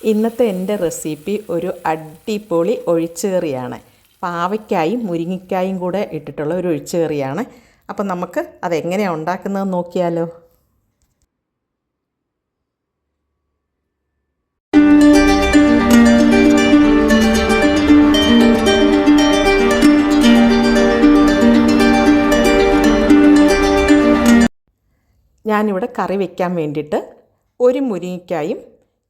ഇന്നത്തെ എന്റെ റെസിപ്പി ഒരു അടിപൊളി ഒഴിച്ചുകറിയാണ് പാവയ്ക്കായും മുരിങ്ങയ്ക്കായും കൂടെ ഇട്ടിട്ടുള്ള ഒരു ഒഴിച്ചുകറിയാണ് അപ്പം നമുക്ക് അതെങ്ങനെയാണ് ഉണ്ടാക്കുന്നതെന്ന് നോക്കിയാലോ? ഞാനിവിടെ കറി വയ്ക്കാൻ വേണ്ടിയിട്ട് ഒരു മുരിങ്ങയ്ക്കായും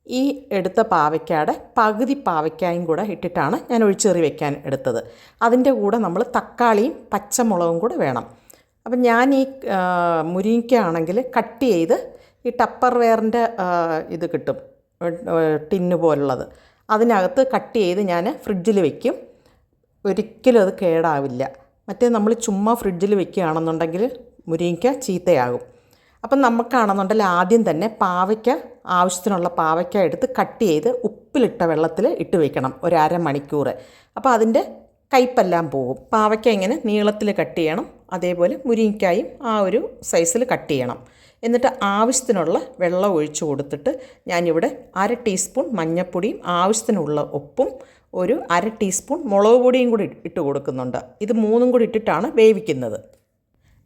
ഈ എടുത്ത പാവയ്ക്കാടെ പകുതി പാവയ്ക്കായും കൂടെ ഇട്ടിട്ടാണ് ഞാൻ ഒഴിച്ചെറി വെക്കാൻ എടുത്തത്. അതിന്റെ കൂടെ നമ്മൾ തക്കാളിയും പച്ചമുളകും കൂടെ വേണം. അപ്പം ഞാൻ ഈ മുരിങ്ങയ്ക്ക ആണെങ്കിൽ കട്ട് ചെയ്ത് ഈ ടപ്പർ വെയറിന്റെ ഇത് കിട്ടും. ടിന്ന് പോലുള്ളത്. അതിനകത്ത് കട്ട് ചെയ്ത് ഞാൻ ഫ്രിഡ്ജിൽ വയ്ക്കും ഒരിക്കലും അത് കേടാവില്ല. മറ്റേ നമ്മൾ ചുമ്മാ ഫ്രിഡ്ജിൽ വെക്കുകയാണെന്നുണ്ടെങ്കിൽ മുരിങ്ങയ്ക്ക ചീത്തയാകും. അപ്പം നമുക്കാണെന്നുണ്ടെങ്കിൽ ആദ്യം തന്നെ പാവയ്ക്ക ആവശ്യത്തിനുള്ള പാവയ്ക്ക എടുത്ത് കട്ട് ചെയ്ത് ഉപ്പിലിട്ട വെള്ളത്തിൽ ഇട്ട് വെക്കണം ഒരു അരമണിക്കൂർ അപ്പോൾ അതിന്റെ കയ്പ്പെല്ലാം പോകും. പാവയ്ക്ക ഇങ്ങനെ നീളത്തിൽ കട്ട് ചെയ്യണം. അതേപോലെ മുരിങ്ങയ്ക്കായും ആ ഒരു സൈസിൽ കട്ട് ചെയ്യണം. എന്നിട്ട് ആവശ്യത്തിനുള്ള വെള്ളം ഒഴിച്ചു കൊടുത്തിട്ട് ഞാനിവിടെ അര ടീസ്പൂൺ മഞ്ഞൾപ്പൊടിയും ആവശ്യത്തിനുള്ള ഉപ്പും ഒരു അര ടീസ്പൂൺ മുളക് പൊടിയും കൂടി ഇട്ട് കൊടുക്കുന്നുണ്ട്. ഇത് മൂന്നും കൂടി ഇട്ടിട്ടാണ് വേവിക്കുന്നത്.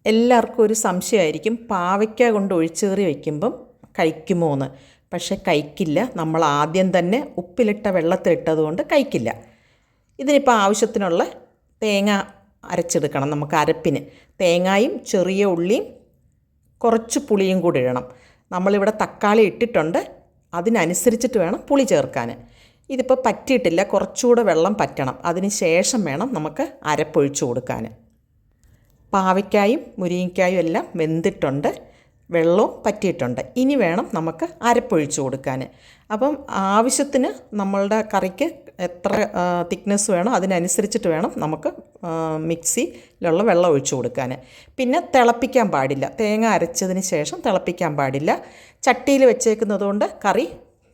എല്ലാവർക്കും ഒരു സംശയമായിരിക്കും. പാവയ്ക്ക കൊണ്ട് ഒഴിച്ചേറി വയ്ക്കുമ്പം കഴിക്കുമോ എന്ന്. പക്ഷെ കഴിക്കില്ല. നമ്മൾ ആദ്യം തന്നെ ഉപ്പിലിട്ട വെള്ളത്തിലിട്ടത് കൊണ്ട് കഴിക്കില്ല. ഇതിനിപ്പോൾ ആവശ്യത്തിനുള്ള തേങ്ങ അരച്ചെടുക്കണം നമുക്ക് അരപ്പിന്. തേങ്ങായും ചെറിയ ഉള്ളിയും കുറച്ച് പുളിയും കൂടി ഇടണം. നമ്മളിവിടെ തക്കാളി ഇട്ടിട്ടുണ്ട്. അതിനനുസരിച്ചിട്ട് വേണം പുളി ചേർക്കാൻ. ഇതിപ്പോൾ പറ്റിയിട്ടില്ല. കുറച്ചുകൂടെ വെള്ളം പറ്റണം. അതിന് ശേഷം വേണം നമുക്ക് അരപ്പൊഴിച്ചു കൊടുക്കാൻ. പാവയ്ക്കായും മുരിങ്ങയ്ക്കായും എല്ലാം വെന്തിട്ടുണ്ട്. വെള്ളവും പറ്റിയിട്ടുണ്ട്. ഇനി വേണം നമുക്ക് അരപ്പൊഴിച്ച് കൊടുക്കാൻ. അപ്പം ആവശ്യത്തിന് നമ്മളുടെ കറിക്ക് എത്ര തിക്നെസ് വേണോ അതിനനുസരിച്ചിട്ട് വേണം നമുക്ക് മിക്സിയിലുള്ള വെള്ളം ഒഴിച്ചു കൊടുക്കാൻ. പിന്നെ തിളപ്പിക്കാൻ പാടില്ല. തേങ്ങ അരച്ചതിന് ശേഷം തിളപ്പിക്കാൻ പാടില്ല. ചട്ടിയിൽ വെച്ചേക്കുന്നതുകൊണ്ട് കറി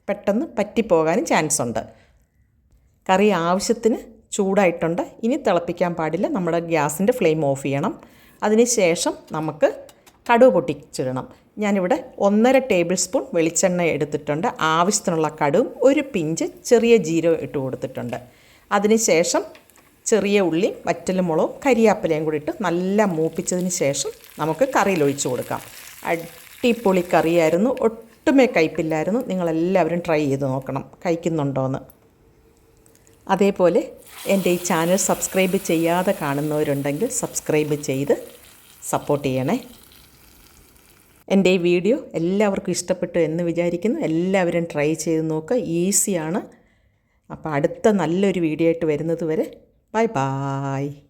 പെട്ടെന്ന് പറ്റിപ്പോകാനും ചാൻസ് ഉണ്ട് കറി ആവശ്യത്തിന് ചൂടായിട്ടുണ്ട്. ഇനി തിളപ്പിക്കാൻ പാടില്ല. നമ്മുടെ ഗ്യാസിന്റെ ഫ്ലെയിം ഓഫ് ചെയ്യണം. അതിന് ശേഷം നമുക്ക് കടുക് പൊട്ടിച്ചിടണം. ഞാനിവിടെ ഒന്നര ടേബിൾ സ്പൂൺ വെളിച്ചെണ്ണ എടുത്തിട്ടുണ്ട്. ആവശ്യത്തിനുള്ള കടുവും ഒരു പിഞ്ച് ചെറിയ ജീരകം ഇട്ട് കൊടുത്തിട്ടുണ്ട്. അതിന് ശേഷം ചെറിയ ഉള്ളി വറ്റലുമുളകും കരിയാപ്പിലയും കൂടി ഇട്ട് നല്ല മൂപ്പിച്ചതിന് ശേഷം നമുക്ക് കറിയിൽ ഒഴിച്ച് കൊടുക്കാം. അടിപൊളി കറിയായിരുന്നു. ഒട്ടുമേ കയ്പില്ലായിരുന്നു. നിങ്ങളെല്ലാവരും ട്രൈ ചെയ്ത് നോക്കണം. കഴിക്കുന്നുണ്ടോയെന്ന് അതേപോലെ എന്റെ ഈ ചാനൽ സബ്സ്ക്രൈബ് ചെയ്യാതെ കാണുന്നവരുണ്ടെങ്കിൽ സബ്സ്ക്രൈബ് ചെയ്ത് സപ്പോർട്ട് ചെയ്യണേ. എന്റെ ഈ വീഡിയോ എല്ലാവർക്കും ഇഷ്ടപ്പെട്ടു എന്ന് വിചാരിക്കുന്നു. എല്ലാവരും ട്രൈ ചെയ്ത് നോക്കുക. ഈസിയാണ്. അപ്പോൾ അടുത്ത നല്ലൊരു വീഡിയോ ആയിട്ട് വരുന്നത് വരെ ബൈ ബായ്